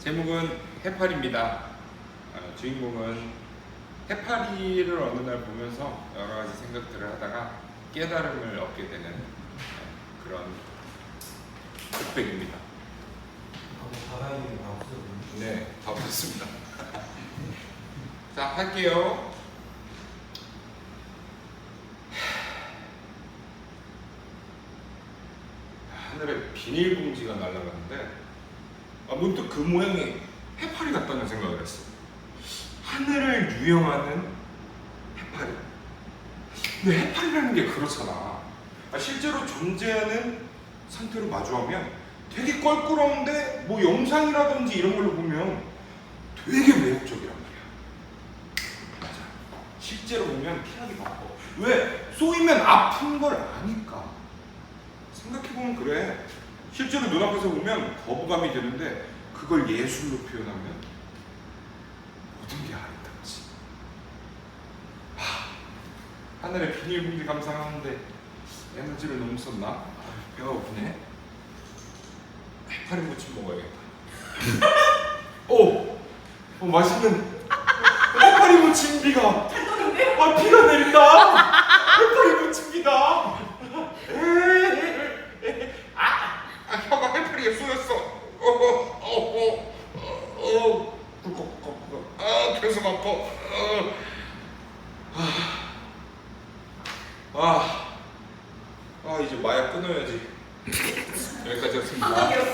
제목은 해파리입니다. 어, 주인공은 해파리를 어느 날 보면서 여러 가지 생각들을 하다가 깨달음을 얻게 되는 네, 그런 흑백입니다. 네, 다 보셨습니다. 자, 할게요. 하늘에 비닐봉지가 날아가는데 아, 문득 그 모양이 해파리 같다는 생각을 했어. 하늘을 유영하는 해파리. 근데 해파리라는 게 그렇잖아. 아, 실제로 존재하는 상태로 마주하면 되게 껄끄러운데 뭐 영상이라든지 이런 걸로 보면 되게 매력적이란 말이야. 맞아. 실제로 보면 피하기 바빠. 왜? 쏘이면 아픈 걸 아니까. 생각해보면 그래. 실제로 눈앞에서 보면 거부감이 드는데 그걸 예술로 표현하면 모든 게 아름답지. 하, 하늘에 비닐봉지 감상하는데 에너지를 너무 썼나? 아, 배가 고프네. 해파리 무침 먹어야겠다. 오, 어, 맛있는 해파리 무침 비가. 아 비가 내린다. 해파리 무침비다. 아, 아 혀가 해파리에 쏘였어. 어, 어, 어, 어, 어, 꿀꺽꿀꺽. 아 계속 아파. 어. 아, 아 이제 마약 끊어야지. 여기까지였습니다. 바닥이었어?